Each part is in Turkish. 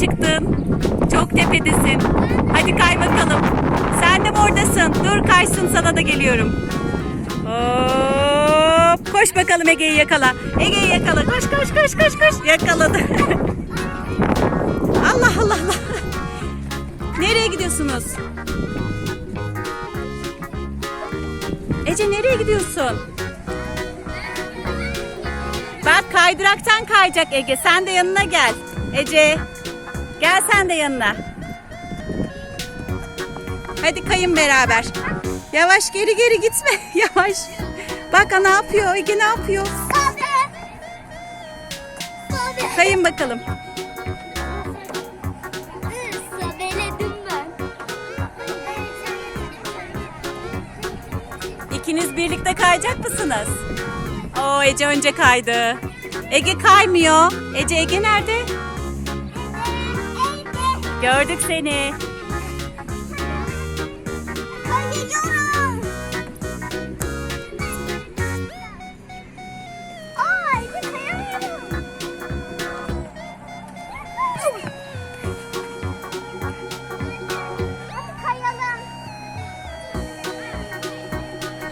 çıktın. Çok tepedesin. Hadi kay bakalım. Sen de oradasın? Dur kaysın sana da geliyorum. Hop. Koş bakalım Ege'yi yakala. Ege'yi yakala. Koş koş koş koş koş. Yakaladı. Allah Allah Allah. Nereye gidiyorsunuz? Ece nereye gidiyorsun? Bak kaydıraktan kayacak Ege. Sen de yanına gel. Ece. Gel sen de yanına. Hadi kayın beraber. Yavaş geri geri gitme. Yavaş. Bak ne yapıyor? Ege ne yapıyor? Kayın bakalım. İkiniz birlikte kayacak mısınız? Oo Ece önce kaydı. Ege kaymıyor. Ece Ege nerede? Gördük seni. Ece kayamıyorum. Hadi kayalım.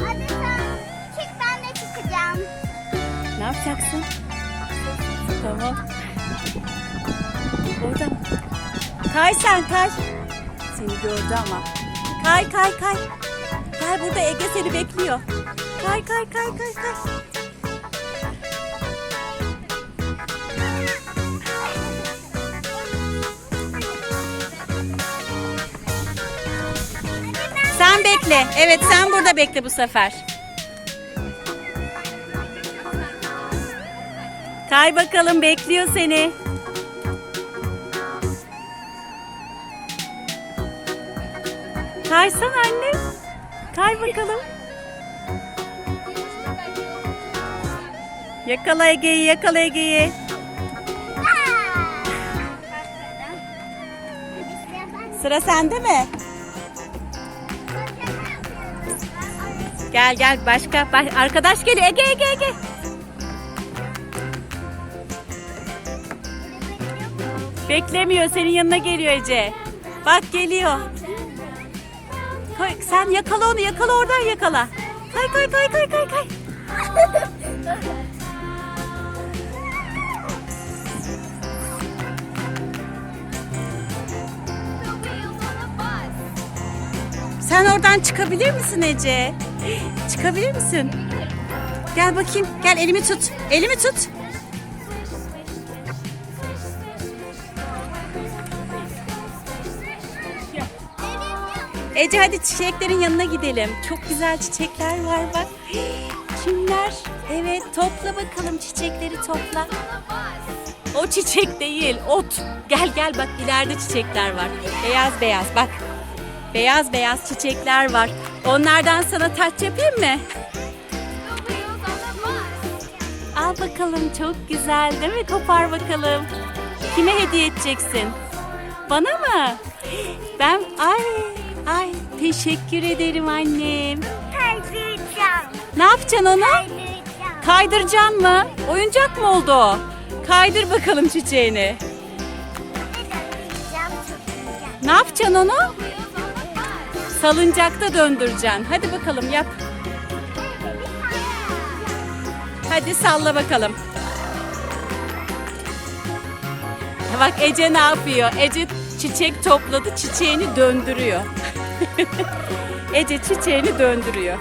Hadi sen çık ben de çıkacağım. Ne yapacaksın? Tamam. Mı? Kay sen kay. Seni gördü ama. Kay kay kay. Kay burada Ege seni bekliyor. Kay kay kay kay kay. Sen bekle. Evet sen burada bekle bu sefer. Kay bakalım bekliyor seni. Kaysan anne. Kay bakalım. Yakala Ege'yi, yakala Ege'yi. Sıra sende mi? Gel gel başka baş- arkadaş geliyor. Ege Ege Ege. Beklemiyor senin yanına geliyor Ece. Bak geliyor. Koy, sen yakala onu yakala oradan yakala. Kay kay kay kay kay kay. Sen oradan çıkabilir misin Ece? Çıkabilir misin? Gel bakayım. Gel elimi tut. Elimi tut. Ece hadi çiçeklerin yanına gidelim. Çok güzel çiçekler var bak. Kimler? Evet topla bakalım çiçekleri topla. O çiçek değil ot. Gel gel bak ileride çiçekler var. Beyaz beyaz bak. Beyaz beyaz çiçekler var. Onlardan sana taç yapayım mı? Al bakalım çok güzel değil mi? Kopar bakalım. Kime hediye edeceksin? Bana mı? Ben ay ay teşekkür ederim annem. Kaydıracağım. Ne yapacaksın onu? Kaydıracağım. Kaydıracaksın mı? Oyuncak mı oldu o? Kaydır bakalım çiçeğini. Ne yapacaksın onu? Salıncakta döndüreceksin. Hadi bakalım yap. Hadi salla bakalım. Bak Ece ne yapıyor? Ece çiçek topladı, çiçeğini döndürüyor. Ece çiçeğini döndürüyor.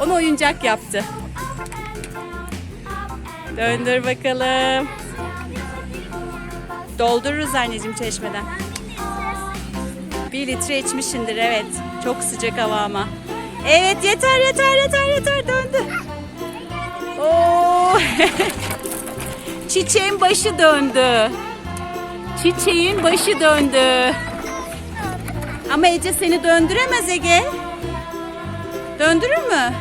Onu oyuncak yaptı. Döndür bakalım. Doldururuz anneciğim çeşmeden. Bir litre içmişindir evet. Çok sıcak hava ama. Evet yeter yeter yeter yeter döndü. Oo. Çiçeğin başı döndü. Çiçeğin başı döndü. Ama Ece seni döndüremez Ege. Döndürür mü?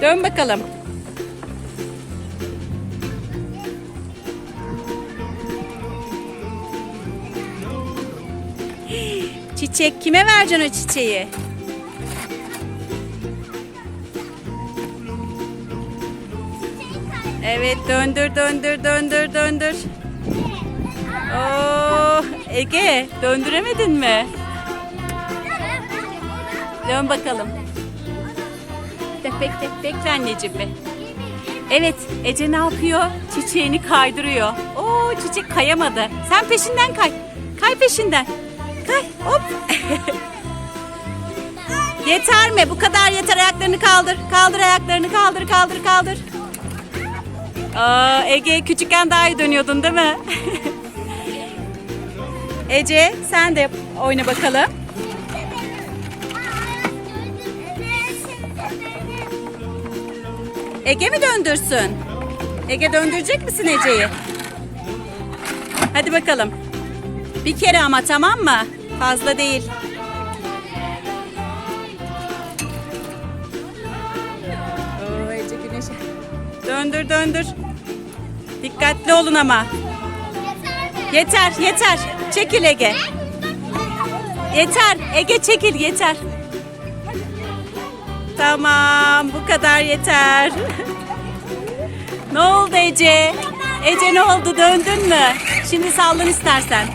Dön bakalım. Çiçek kime vereceksin o çiçeği? Evet döndür döndür döndür döndür. Ege döndüremedin mi? Dön bakalım. Bekle bekle anneciğim be. Evet Ece ne yapıyor? Çiçeğini kaydırıyor. Oo çiçek kayamadı. Sen peşinden kay. Kay peşinden. Kay hop. yeter mi? Bu kadar yeter. Ayaklarını kaldır. Kaldır ayaklarını kaldır kaldır kaldır. Aa, Ege küçükken daha iyi dönüyordun değil mi? Ece sen de oyna bakalım. Ege mi döndürsün? Ege döndürecek misin Ece'yi? Hadi bakalım. Bir kere ama tamam mı? Fazla değil. Oo, Ece güneşe. Döndür döndür. Dikkatli olun ama. Yeter yeter. Çekil Ege. Yeter. Ege çekil yeter. Tamam bu kadar yeter. ne oldu Ece? Ece ne oldu döndün mü? Şimdi sallan istersen.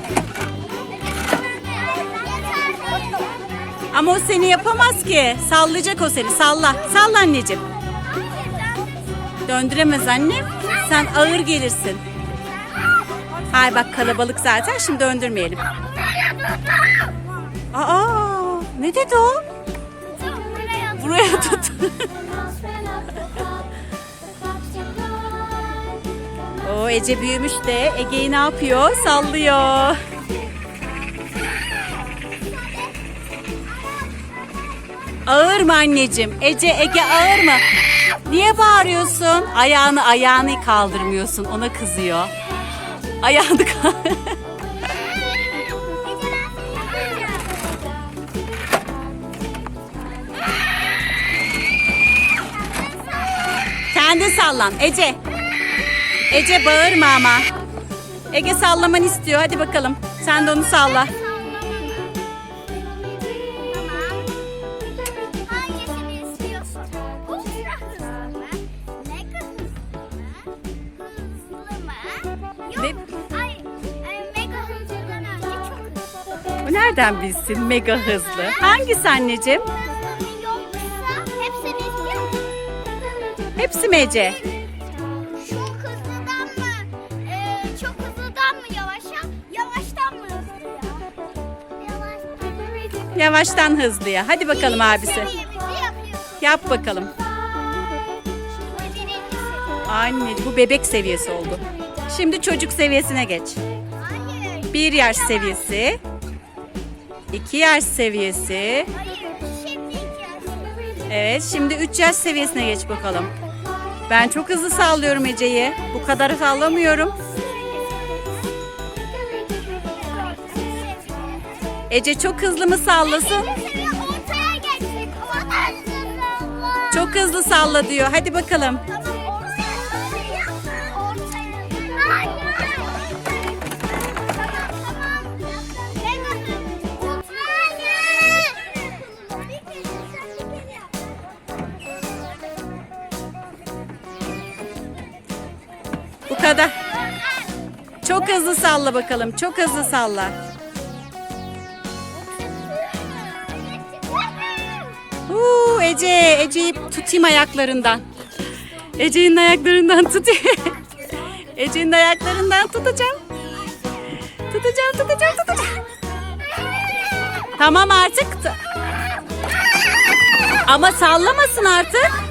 Ama o seni yapamaz ki. Sallayacak o seni salla. Salla anneciğim. Döndüremez annem. Sen ağır gelirsin. Hayır bak kalabalık zaten şimdi döndürmeyelim. Aa ne dedi o? Buraya tut. o Ece büyümüş de Ege'yi ne yapıyor? Sallıyor. Ağır mı anneciğim? Ece Ege ağır mı? Niye bağırıyorsun? Ayağını ayağını kaldırmıyorsun. Ona kızıyor. Ayağını kaldır. Kendi sallan Ece. Ece bağırma ama. Ege sallamanı istiyor. Hadi bakalım. Sen de onu salla. Nereden bilsin mega hızlı? Hangisi anneciğim? Hepsi mi Ece? Çok hızlıdan mı? Ee, çok hızlıdan mı yavaşa? Yavaştan mı hızlıya? Yavaştan. Hızlıya. Hadi bakalım abisi. Yap bakalım. Anne bu bebek seviyesi oldu. Şimdi çocuk seviyesine geç. Bir yaş seviyesi. İki yaş seviyesi. Evet şimdi 3 yaş seviyesine geç bakalım. Ben çok hızlı sallıyorum Ece'yi. Bu kadar sallamıyorum. Ece çok hızlı mı sallasın? Çok hızlı salla diyor. Hadi bakalım. Kadar. Çok hızlı salla bakalım. Çok hızlı salla. Huu, Ece, Ece'yi tutayım ayaklarından. Ece'nin ayaklarından tutayım. Ece'nin ayaklarından tutacağım. Tutacağım, tutacağım, tutacağım. Tamam artık. Ama sallamasın artık.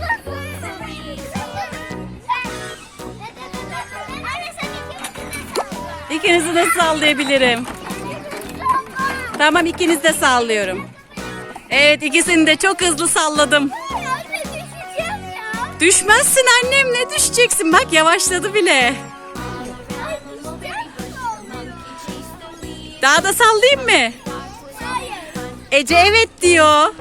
İkinizi de sallayabilirim. Tamam ikiniz de sallıyorum. Evet ikisini de çok hızlı salladım. Düşmezsin annem ne düşeceksin bak yavaşladı bile. Daha da sallayayım mı? Ece evet diyor.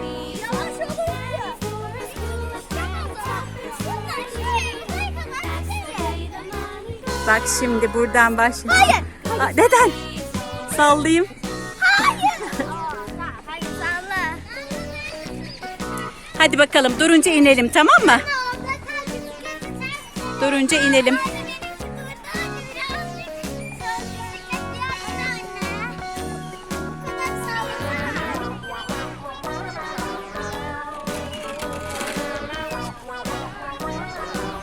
Bak şimdi buradan başla. Hayır. Aa, neden? Sallayayım. Hayır. Hayır. Hadi bakalım durunca inelim tamam mı? Durunca inelim.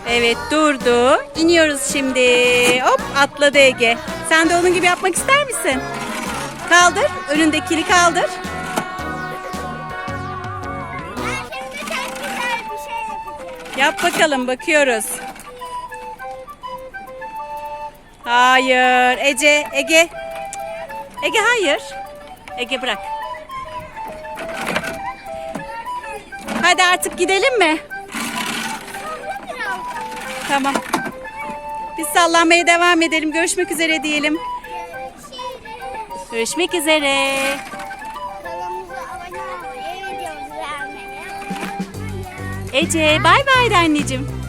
Evet durdu. İniyoruz şimdi. Hop atladı Ege. Sen de onun gibi yapmak ister misin? Kaldır. Önündekini kaldır. Yap bakalım bakıyoruz. Hayır. Ece, Ege. Ege hayır. Ege bırak. Hadi artık gidelim mi? Tamam. Biz sallanmaya devam edelim. Görüşmek üzere diyelim. Görüşmek üzere. Ece bay bay de anneciğim.